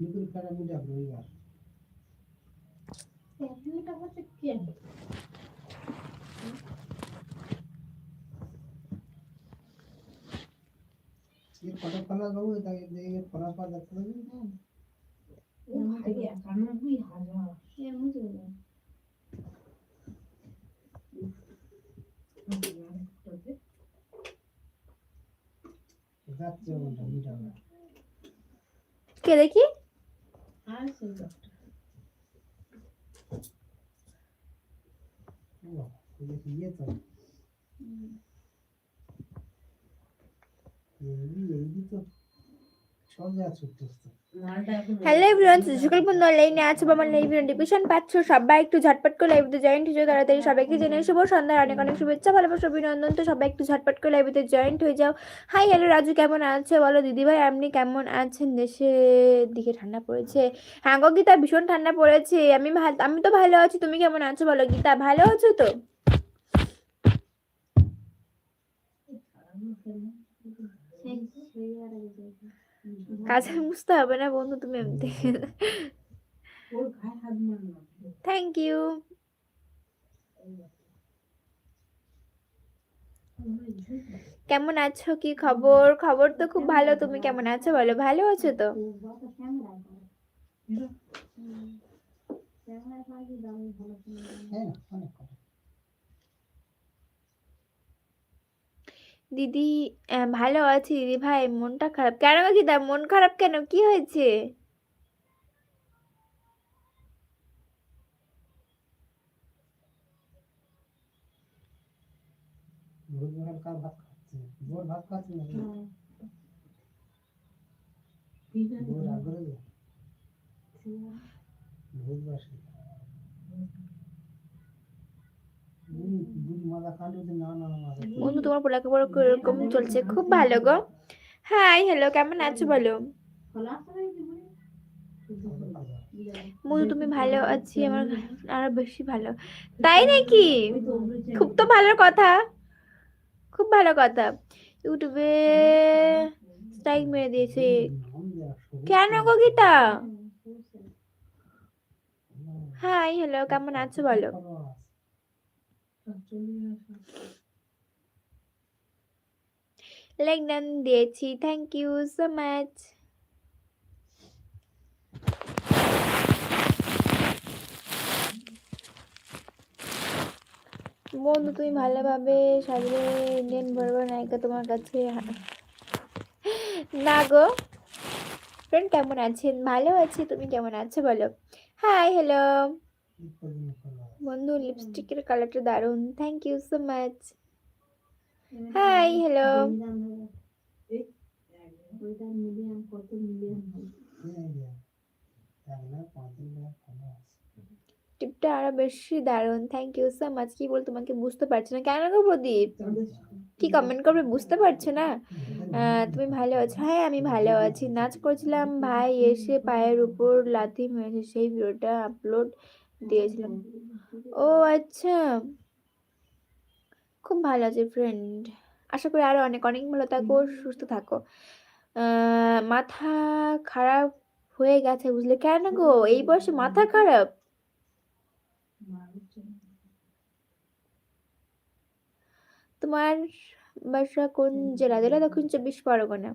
নিকুল খেলা মিটা রবিবার এটা হচ্ছে কেন এর কটা খেলা বাবু তাকে দেখে ফলাফল দেখতে পাবি ও ভাই একানব্বই হাজার এর মধ্যে যাচ্ছে ওটা মিটা না কে দেখি আর সেই লোকটা ও দেখি ইয়ে তো এই এই তো সব যা ছুটতেছে মালটা এখন হ্যালো এভরিওয়ান সকল বন্ধু লাইনে আছো বা আমার লাইভ নোটিফিকেশন পাচ্ছ। সবাই একটু ঝটপট করে লাইভতে জয়েন্ট হয়ে যাও তাড়াতাড়ি সবাইকে জেনে শুভ সন্ধ্যার অনেক অনেক শুভেচ্ছা ভালোবাসা অভিনন্দন। তো সবাই একটু ঝটপট করে লাইভতে জয়েন্ট হয়ে যাও। হাই হ্যালো রাজু কেমন আছে? বলো দিদিভাই আপনি কেমন আছেন? দেশের দিকে ঠান্ডা পড়েছে। হ্যাঁ গো গীতা ভীষণ ঠান্ডা পড়েছে। আমি ভালো আমি তো ভালো আছি। তুমি কেমন আছো? বলো গীতা ভালো আছো তো? সেই আর বুঝতে হবে না বন্ধু তুমি এমনি। থ্যাংক ইউ কেমন আছো? কি খবর? খবর তো খুব ভালো তুমি কেমন আছো? বলো ভালো আছো তো? হ্যাঁ অনেক কথা দিদি ভালো আছি দিদি ভাই মনটা খারাপ। কেন কি তা মন খারাপ কেন? কি হয়েছে ভোর ভাত খাচ্ছে না ভোর আগ্রহ ভোর বাসে দুধ মাথা কাটুতে না না না বন্ধু, তোমার লেখাপড়া কীরকম চলছে খুব ভালো গো। হাই হ্যালো কেমন আছো বলো? বন্ধু, তুমি ভালো আছি, আমার আরও বেশি ভালো। তাই নাকি? খুব তো ভালো কথা। খুব ভালো কথা। ইউটিউবে স্ট্রাইক মেরে দিয়েছে। কেন গো গীতা? হাই হ্যালো কেমন আছো বলো? ডান দিয়েছি থ্যাংক ইউ সো মাচ বন্ধু, তুমি ভালোভাবে সাজলে ইন্ডিয়ান বড় নায়িকা তোমার কাছে না গো। ফ্রেন্ড কেমন আছেন? ভালো আছি, তুমি কেমন আছো বলো? হাই হ্যালো বন্ধু লিপস্টিকের কালারটা দারুণ। Thank you so much hi hello টিপটা আরও বেশি দারুণ। থ্যাংক ইউ সো মাচ কি বল তোমাকে বুঝতে পারছি না। কেন গো প্রদীপ? কি কমেন্ট করবে? বুঝতে পারছ না? তুমি ভালো আছো? হ্যাঁ আমি ভালো আছি। নাচ করছিলাম ভাই এসে পায়ের উপর লাথি মেরেছে। সেই ভিডিওটা আপলোড দিয়েছিলাম। ও আচ্ছা। খুব ভালো আছে ফ্রেন্ড আশা করি আরও অনেক অনেক ভালো থাকো সুস্থ থাকো। মাথা খারাপ হয়ে গেছে বুঝলে? কেন গো? এই বয়সে মাথা খারাপ? তোমার বাসা কোন জেলা? জেলা দক্ষিণ চব্বিশ পরগনা।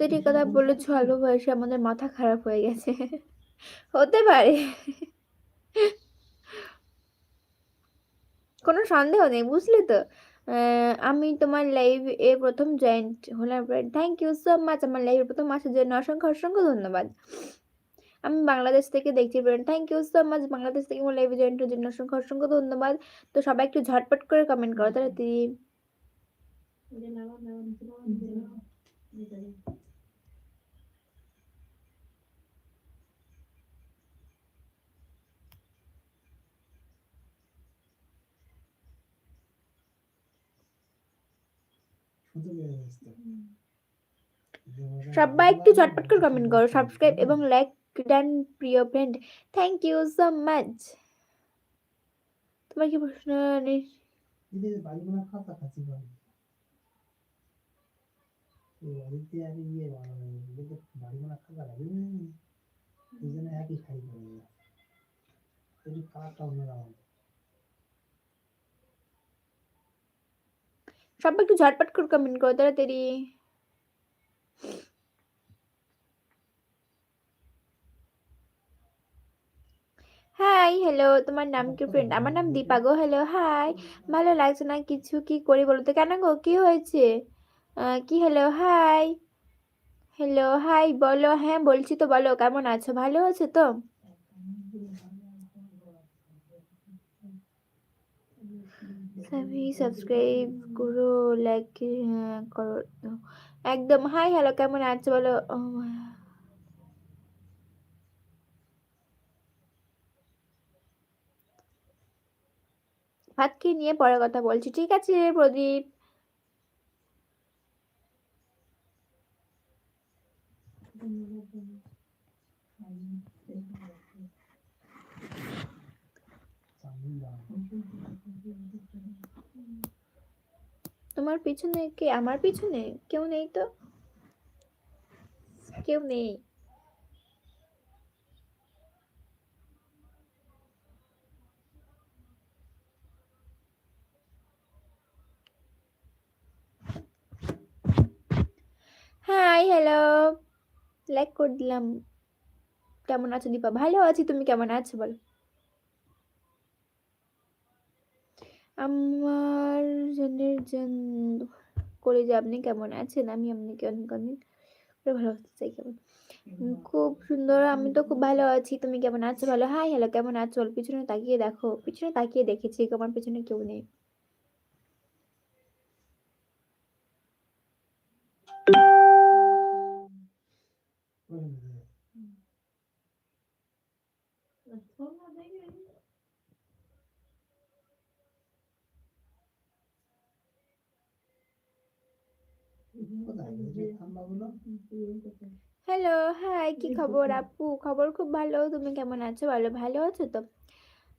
ঠিক কথা বলেছ অল্প বয়সে আমাদের মাথা খারাপ হয়ে গেছে। হতে পারে। কোনো সন্দেহ নেই, বুঝলি তো? আমি তোমার লাইভ এ প্রথম জয়েন্ট হলাম। থ্যাংক ইউ সো মাচ আমার লাইভে প্রথম আসার জন্য। অসংখ্য অসংখ্য ধন্যবাদ। আমি বাংলাদেশ থেকে দেখছি thank you so much Bangladesh থেকে আমার লাইভে জয়েন্ট জন্য অসংখ্য অসংখ্য ধন্যবাদ। তো সবাই একটু ঝটপট করে কমেন্ট করো তাড়াতাড়ি। সবাই একটু ঝটপট করে কমেন্ট করো সাবস্ক্রাইব এবং লাইক ডান প্রিয় friend thank you so much তোমার কি প্রশ্ন নেই এদের সবাই একটু ঝটপট করে কমেন্ট করো তাড়াতাড়ি হাই হ্যালো তোমার নাম কি ফ্রেন্ড আমার নাম দীপা গো হ্যালো হাই ভালো লাগছে না কিছু কি করি বলো তো কেন গো কি হয়েছে কি হ্যালো হাই হ্যালো হাই বলো হ্যাঁ বলছি তো বলো কেমন আছো ভালো আছো তো সবই সাবস্ক্রাইব করো লাইক করো একদম হাই হ্যালো কেমন আছো বলো ভাতকে ভাত খেয়ে নিয়ে পরে কথা বলছি ঠিক আছে প্রদীপ চাউমিন দাও তোমার পিছনে কে? আমার পিছনে? কেউ নেই তো? কেউ নেই। হাই হ্যালো লাইক করে দিলাম। কেমন আছো দীপা? ভালো আছি। তুমি কেমন আছো? বলো। আমার জনের জন করে যে আপনি কেমন আছেন? আমি আপনাকে অনেক অনেক করে ভালোবাসতে চাই কেমন? খুব সুন্দর আমি তো খুব ভালো আছি। তুমি কেমন আছো? ভালো? হাই হ্যালো কেমন আছো? পিছনে তাকিয়ে দেখো। পিছনে তাকিয়ে দেখেছি আমার পিছনে কেউ নেই। হ্যালো হাই কি খবর আপু? খবর খুব ভালো তুমি কেমন আছো? বলো ভালো আছো তো?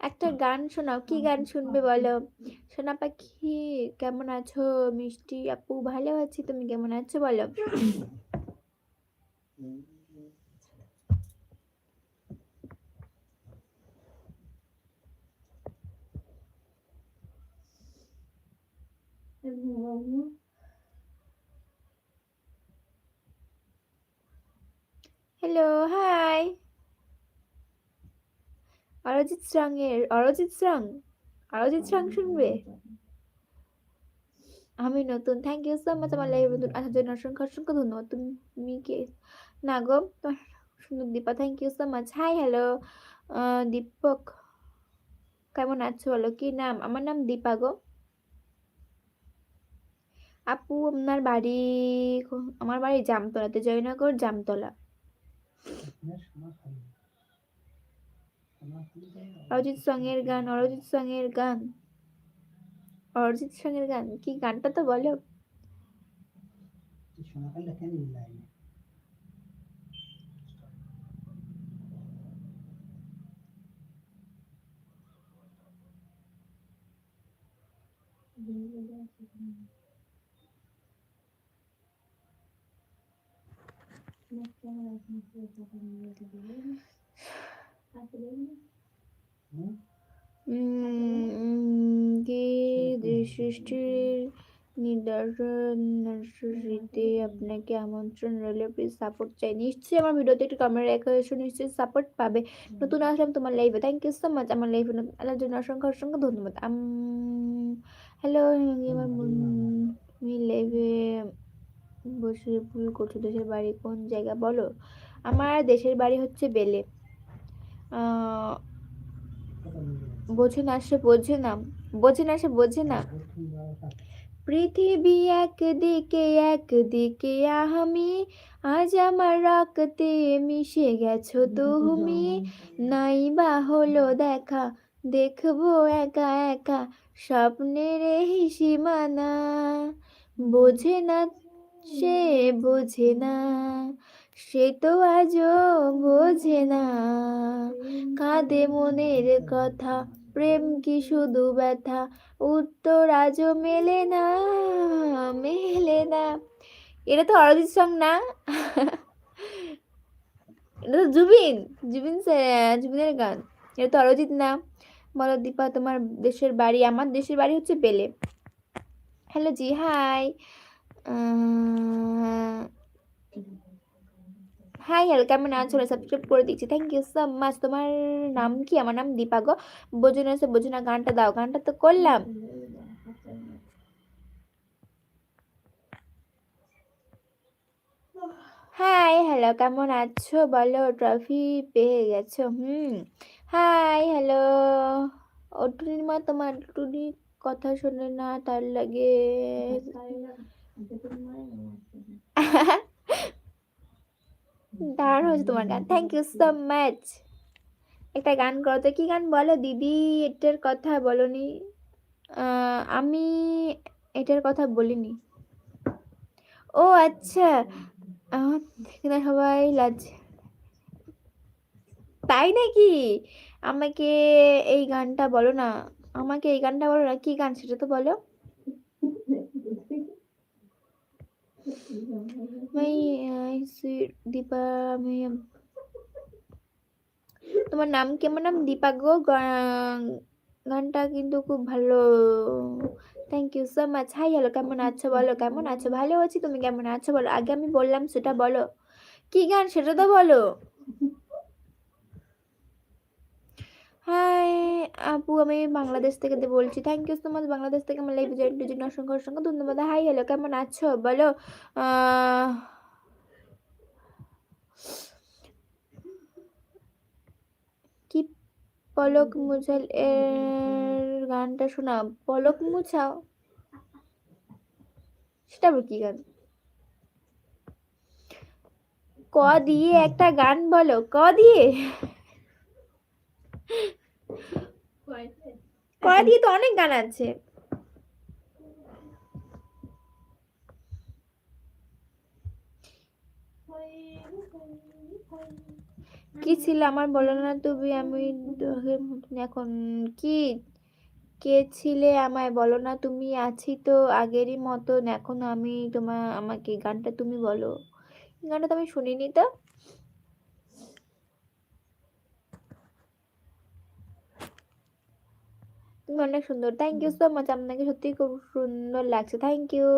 একটা গান শোনাও কি গান শুনবে বলো? সোনা পাখি কেমন আছো? মিষ্টি আপু ভালো আছি তুমি কেমন আছো বলো। হ্যালো হাই অরিজিৎ সং এর, অরিজিৎ সং অরিজিৎ সং শুনবে? আমি নতুন থ্যাংক ইউ সো মাচ আমার লাইভ নতুন আসার জন্য অসংখ্য অসংখ্য ধন্যবাদ। তুমি কে? না গো সুন্দর Dipa thank you so much hi hello Dipak, কেমন আছো? বলো কি নাম? আমার নাম দীপা গো। আপু, আপনার বাড়ি আমার বাড়ি জামতলাতে, জয়নগর জামতলা এখানে সোনাখালি সোনাখালি জায়গা? অরিজিৎ সং এর গান অরিজিৎ সং এর গান। অরিজিৎ সং এর গান কি গানটা তো বলো। এই সোনাখালিটা কেন লাগে হুম? উম, কি সৃষ্টির নিদর্শন নর্সরিতে আপনাকে আমন্ত্রণ রইল প্লিজ সাপোর্ট চাই নিশ্চয়ই আমার ভিডিওতে একটু কমেন্ট রেখে এসো নিশ্চয়ই সাপোর্ট পাবে নতুন আসলাম তোমার লাইভে থ্যাংক ইউ সো মাচ আমার লাইভে আল্লাহর জন্য অসংখ্য অসংখ্য ধন্যবাদ হ্যালো আমার লাইভে বসে ভুল করছ দেশের বাড়ি কোন জায়গা বলো? আমার দেশের বাড়ি হচ্ছে বেলে? বোঝে না সে, বোঝে না বোঝে না সে, বোঝে না। পৃথিবী একদিকে একদিকে আমি, আজ আমার রক্তে মিশে গেছো তুমি। নাই বা হলো দেখা, দেখব একা একা, স্বপ্নের সীমানা। বোঝে না সে বোঝে না, সে তো আজও বোঝে না। কাঁদে মনের কথা, প্রেম কি শুধু ব্যথা? উত্তর আজও মেলে না মেলে না। এটা তো অরিজিৎ সং না? এটা তো জুবিন জুবিন জুবিনের গান। এটা তো অরিজিৎ না। বলো দীপা, তোমার দেশের বাড়ি, আমার দেশের বাড়ি হচ্ছে বেলে hello ji hi hi hello কেমন আছো সাবস্ক্রাইব করে দিচ্ছি থ্যাংক ইউ সো মাচ তোমার নাম কি? আমার নাম দীপা গো। বোঝো না সে বোঝো না গানটা দাও। গানটা তো করলাম। হাই হ্যালো কেমন আছো? বলো ট্রফি পেয়ে গেছো। হুম। হাই হ্যালো ও টুনির মা, তোমার টুনি কথা শোনে না, তার লাগে দারুণ হয়েছে তোমার গান। থ্যাংক ইউ সো মাচ একটা গান করো তো, কি গান বলো? দিদি, এটার কথা বলনি। আমি এটার কথা বলিনি। ও আচ্ছা। থেকে সবাই লাজ। তাই নাকি? আমাকে এই গানটা বলো না। আমাকে এই গানটা বলো না। কি গান সেটা তো বলো। সুইট দীপা আমি তোমার নাম কেমন নাম দীপা গো। গানটা কিন্তু খুব ভালো। Thank you so much hi hello কেমন আছো বলো? কেমন আছো? ভালো আছি, তুমি কেমন আছো বলো? আগে আমি বললাম সেটা বলো। কি গান সেটা তো বলো। হাই আপু, আমি বাংলাদেশ থেকে বলছি। Thank you so much Bangladesh থেকে আমার লাইভ জয়েন্টের জন্য অসংখ্য অসংখ্য ধন্যবাদ। হাই হ্যালো কেমন আছো? বলো কি পলক মুছাল এর গানটা শোনা? পলক মুছাও? সেটা আবার কি গান? ক দিয়ে একটা গান বলো, ক দিয়ে? ক দিয়ে তো অনেক গান আছে। কি ছিল আমার বলো না তুমি? আমি এখন কি? কে ছিলে আমায় বলো না তুমি? আছি তো আগেরই মতন। এখন আমি তোমার আমাকে গানটা তুমি বলো। গানটা তো আমি শুনিনি তো। তুমি অনেক সুন্দর। থ্যাংক ইউ সো মাচ আপনাকে সত্যি খুব সুন্দর লাগছে। থ্যাংক ইউ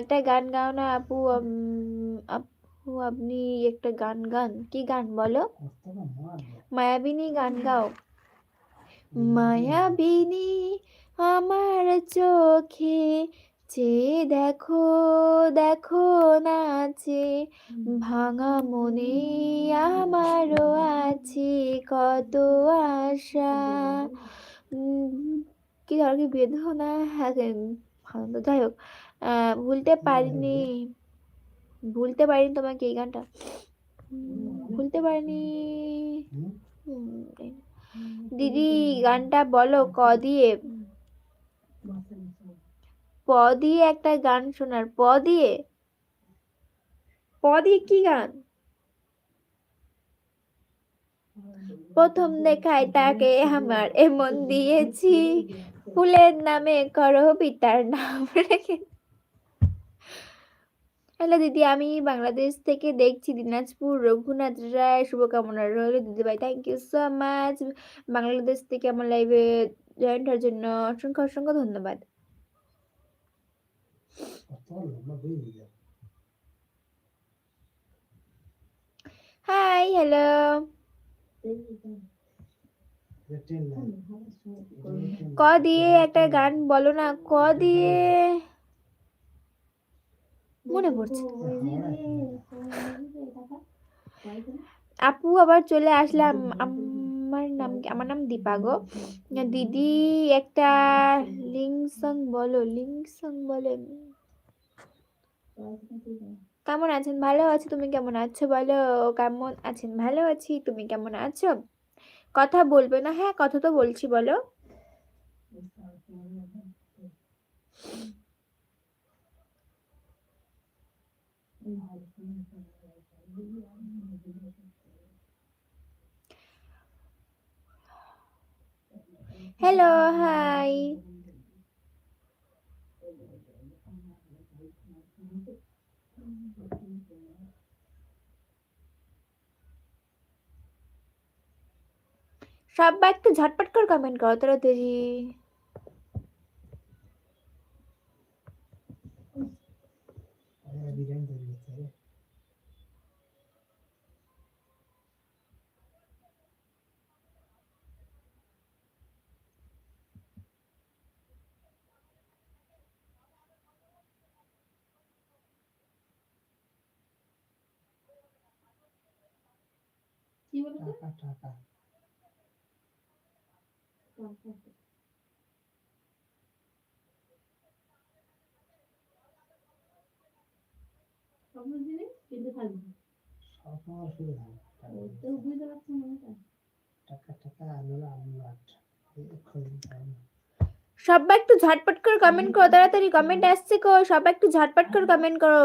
একটা গান গাও না আপু আপু আপনি একটা গান গান। কি গান বলো? মায়াবিনী গান গাও। মায়াবিনী আমার চোখে চেয়ে দেখো দেখো নাচে ভাঙা মনে আমারও আছে কত আশা। কি ধর কি বেদনা? হ্যাঁ ভালো তো যাই হোক। ভুলতে পারিনি। ভুলতে পারিনি তোমাকে এই গানটা। ভুলতে পারিনি। দিদি গানটা বলো ক দিয়ে? প দিয়ে একটা গান শোনার। প দিয়ে? প দিয়ে কি গান? প্রথম দেখায় তাকে আমার, এমন দিয়েছি। ফুলের নামে করো পিতার নাম রেখে। হ্যালো দিদি, আমি বাংলাদেশ থেকে দেখছি দিনাজপুর। রঘুনাথ রায়, শুভকামনা রইল দিদি ভাই। Thank you so much Bangladesh থেকে আমার লাইভে জয়েন্ট হওয়ার জন্য অসংখ্য অসংখ্য ধন্যবাদ। হাই হ্যালো ক দিয়ে একটা গান বলো না, ক দিয়ে? মনে পড়ছে। আপু আবার চলে আসলাম। আমার নাম আমার নাম দীপা গো। দিদি, একটা লিঙ্ক সং বলো লিঙ্ক সং বলো। কেমন আছেন? ভালো আছি, তুমি কেমন আছো বলো? কেমন আছেন? ভালো আছি, তুমি কেমন আছো? কথা বলবে না? হ্যাঁ কথা তো বলছি, বলো। হ্যালো হাই সবাই একটু ঝটপট করে কমেন্ট করো তৈরি হবে টাকা টাকা সব জিনিস কিন্তু থাকবে। সবসময় শুধু ধান টাকা তো বুঝতে পারছি না এটা। টাকা টাকা সবাই একটু ঝটপট করে কমেন্ট করো তাড়াতাড়ি কমেন্ট আসছে কো সবাই একটু ঝটপট করে কমেন্ট করো।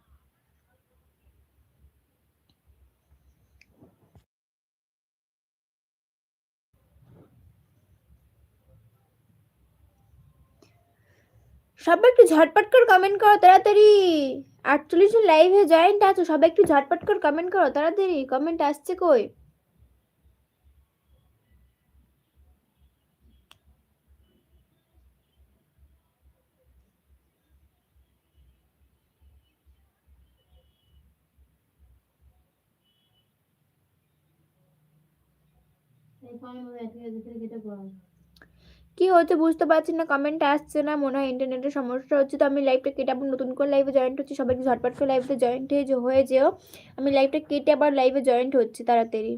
সবাই একটু ঝটপট করে কমেন্ট করো তাড়াতাড়ি। আটচল্লিশ জন লাইভে জয়েন্ট আছো, সবাই একটু ঝটপট করে কমেন্ট করো তাড়াতাড়ি। কমেন্ট আসছে কই? এই কমেন্ট মধ্যে ঠিক আছে তাহলে কেটে পড়ো কি হচ্ছে বুঝতে পারছি না কমেন্ট আসছে না, মনে হয় ইন্টারনেটের সমস্যা হচ্ছে, তো আমি লাইভটা কেটে আবার নতুন করে লাইভে জয়েন্ট হচ্ছে, সবাইকে ঝটপট করে লাইভে জয়েন্ট হয়ে হয়ে যেও, আমি লাইভটা কেটে আবার লাইভে জয়েন্ট হচ্ছে তাড়াতাড়ি।